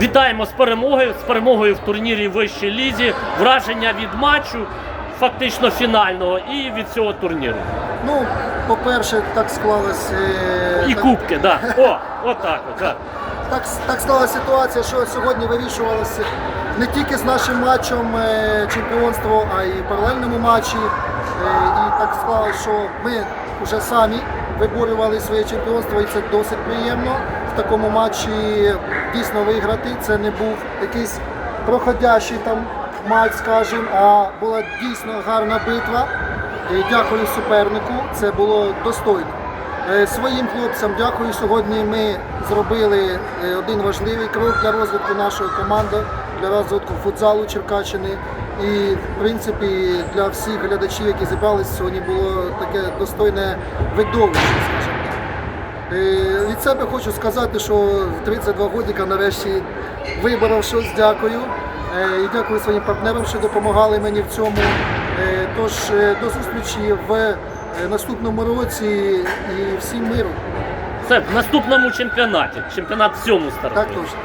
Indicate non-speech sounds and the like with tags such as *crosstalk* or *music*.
Вітаємо з перемогою, з перемогою в турнірі вищій лізі, враження від матчу, фактично фінального, і від цього турніру. Ну, по-перше, так склалось. е, І так- кубки, да. *laughs* О, отак, от, так. Так, так склалася ситуація, що сьогодні вирішувалося не тільки з нашим матчем е, чемпіонство, а й паралельному матчі. Е, І так склалося, що ми вже самі виборювали своє чемпіонство, і це досить приємно. Такому матчі дійсно виграти. Це не був якийсь проходящий там матч, скажімо, а була дійсно гарна битва. І дякую супернику, це було достойно. Е, Своїм хлопцям дякую. Сьогодні ми зробили е, один важливий крок для розвитку нашої команди, для розвитку футзалу Черкащини. І, в принципі, для всіх глядачів, які зібралися, сьогодні було таке достойне видовище, скажімо. Від себе хочу сказати, що в 32 годика нарешті виборов щось. Дякую. Е, І дякую своїм партнерам, що допомагали мені в цьому. Е, Тож е, до зустрічі в наступному році і всім миру. Це в наступному чемпіонаті. Чемпіонат в цьому Так точно.